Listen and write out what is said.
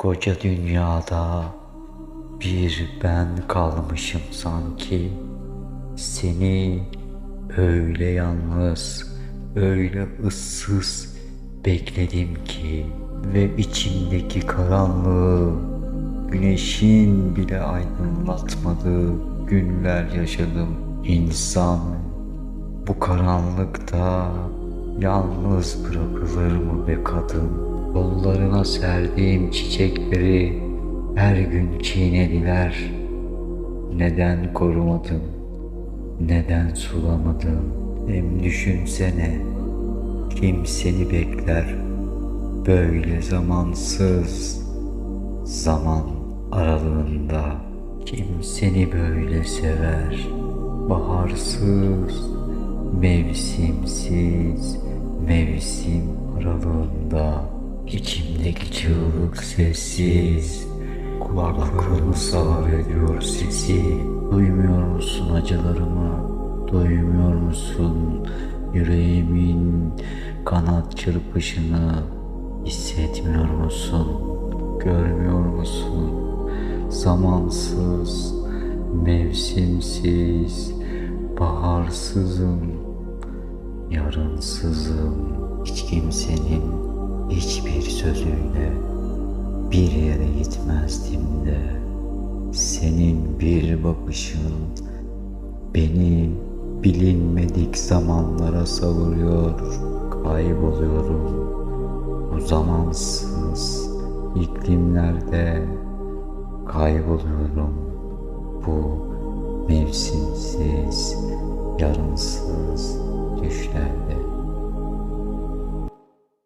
Koca dünyada bir ben kalmışım sanki. Seni öyle yalnız, öyle ıssız bekledim ki ve içimdeki karanlığı güneşin bile aydınlatmadığı günler yaşadım. İnsan bu karanlıkta yalnız bırakılır mı be kadın? Kollarına serdiğim çiçekleri her gün çiğnediler. Neden korumadın? Neden sulamadın? Hem düşünsene kim seni bekler? Böyle zamansız zaman aralığında kim seni böyle sever? Baharsız, mevsimsiz, içimdeki çığlık sessiz. Kulaklarımı sağır ediyor sesi. Duymuyor musun acılarımı? Duymuyor musun yüreğimin kanat çırpışını? Hissetmiyor musun? Görmüyor musun? Zamansız mevsimsiz baharsızım yarınsızım. Hiç kimsenin hiçbir sözüyle bir yere gitmezdim de senin bir bakışın beni bilinmedik zamanlara savuruyor kayboluyorum. Bu zamansız iklimlerde kayboluyorum. Bu mevsimsiz yarınsız